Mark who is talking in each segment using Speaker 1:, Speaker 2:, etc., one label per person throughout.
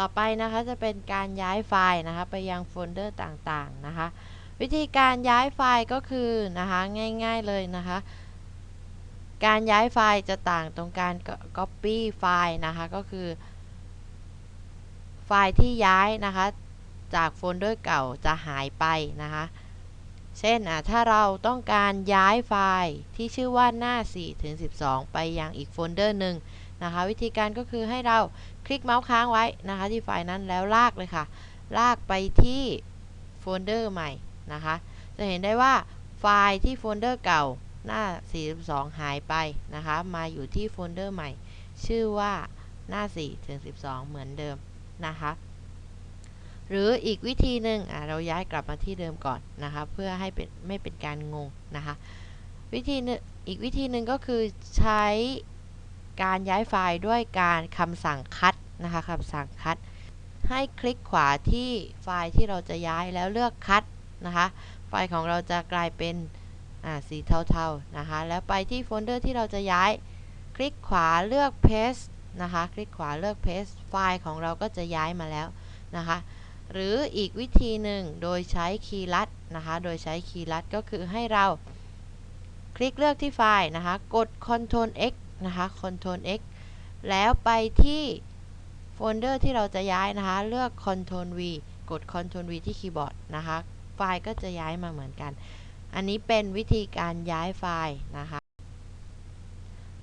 Speaker 1: ต่อไปนะคะจะเป็นการย้ายไฟล์นะคะไปยังโฟลเดอร์ต่างๆนะคะ วิธีการย้ายไฟล์ก็คือนะคะง่ายๆเลยนะคะ การย้ายไฟล์จะต่างตรงการ copy ไฟล์นะคะก็คือ ไฟล์ที่ย้ายนะคะจากโฟลเดอร์เก่าจะหายไปนะคะ เช่นอะถ้าเราต้องการย้ายไฟล์ที่ชื่อว่าหน้า4ถึง12 ไปยังอีกโฟลเดอร์หนึ่งนะคะวิธีการก็คือให้เราคลิกเมาส์ค้างไว้นะคะที่ไฟล์นั้นแล้วลากเลยค่ะ ลากไปที่โฟลเดอร์ใหม่นะคะจะเห็นได้ว่าไฟล์ที่โฟลเดอร์เก่าหน้า 42 หายไปนะคะมาอยู่ที่โฟลเดอร์ใหม่ ชื่อว่าหน้า4ถึง12 เหมือนเดิมนะคะ หรืออีกวิธีหนึ่งเราย้ายกลับมาที่เดิมก่อนนะคะเพื่อให้เป็นไม่เป็นการงงนะคะวิธีนึงอีกวิธีหนึ่งก็คือใช้การย้ายไฟล์ด้วยการคำสั่งคัดนะคะคำสั่งคัด ให้คลิกขวาที่ไฟล์ที่เราจะย้ายแล้วเลือกคัดนะคะไฟล์ของเราจะกลายเป็นสีเทาๆนะคะแล้วไปที่โฟลเดอร์ที่เราจะย้าย คลิกขวาเลือก paste นะคะ คลิกขวาเลือก paste ไฟล์ของเราก็จะย้ายมาแล้วนะคะ หรืออีกวิธีหนึ่งโดยใช้คีย์ลัดนะคะ โดยใช้คีย์ลัดก็คือให้เราคลิกเลือกที่ไฟล์นะคะ กด Ctrl X นะคะ Ctrl X แล้วไปที่โฟลเดอร์ที่เราจะย้ายนะคะ เลือก Ctrl V กด Ctrl V ที่คีย์บอร์ดนะคะ ไฟล์ก็จะย้ายมาเหมือนกัน อันนี้เป็นวิธีการย้ายไฟล์นะคะ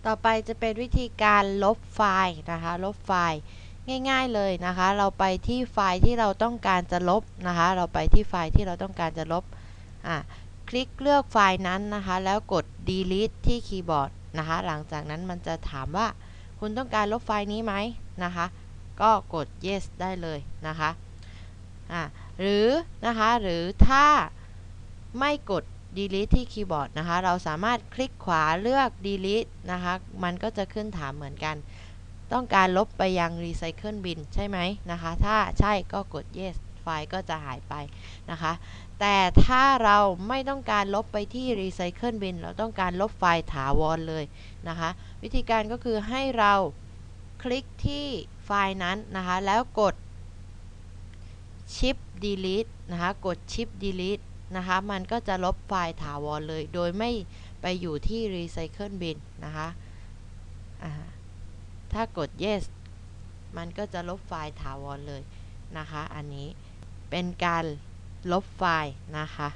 Speaker 1: ต่อไปจะเป็นวิธีการลบไฟล์นะคะ ลบไฟล์ ง่าย ๆเลยนะคะ เราไปที่ไฟล์ที่เราต้องการจะลบนะคะ เราไปที่ไฟล์ที่เราต้องการจะลบอะคลิกเลือกไฟล์นั้นนะคะ แล้วกด delete ที่คีย์บอร์ดนะคะ หลังจากนั้นมันจะถามว่าคุณต้องการลบไฟล์นี้ไหมนะคะ ก็กด yes ได้เลยนะคะอะหรือนะคะหรือถ้าไม่กด delete ที่คีย์บอร์ดนะคะ เราสามารถคลิกขวาเลือก delete นะคะ มันก็จะขึ้นถามเหมือนกัน ต้องการลบไปยัง recycle bin ใช่ไหมนะคะ ถ้าใช่ก็กด yes ไฟล์ก็จะหายไปนะคะ แต่ถ้าเราไม่ต้องการลบไปที่ recycle bin เราต้องการลบไฟล์ถาวรเลยนะคะ วิธีการก็คือให้เราคลิกที่ไฟล์นั้นนะคะ แล้วกด shift delete นะคะ กด shift delete นะคะ มันก็จะลบไฟล์ถาวรเลย โดยไม่ไปอยู่ที่ recycle bin นะคะ ถ้ากด yes มันก็จะลบไฟล์ถาวรเลยนะคะ อันนี้เป็นการลบไฟล์นะคะ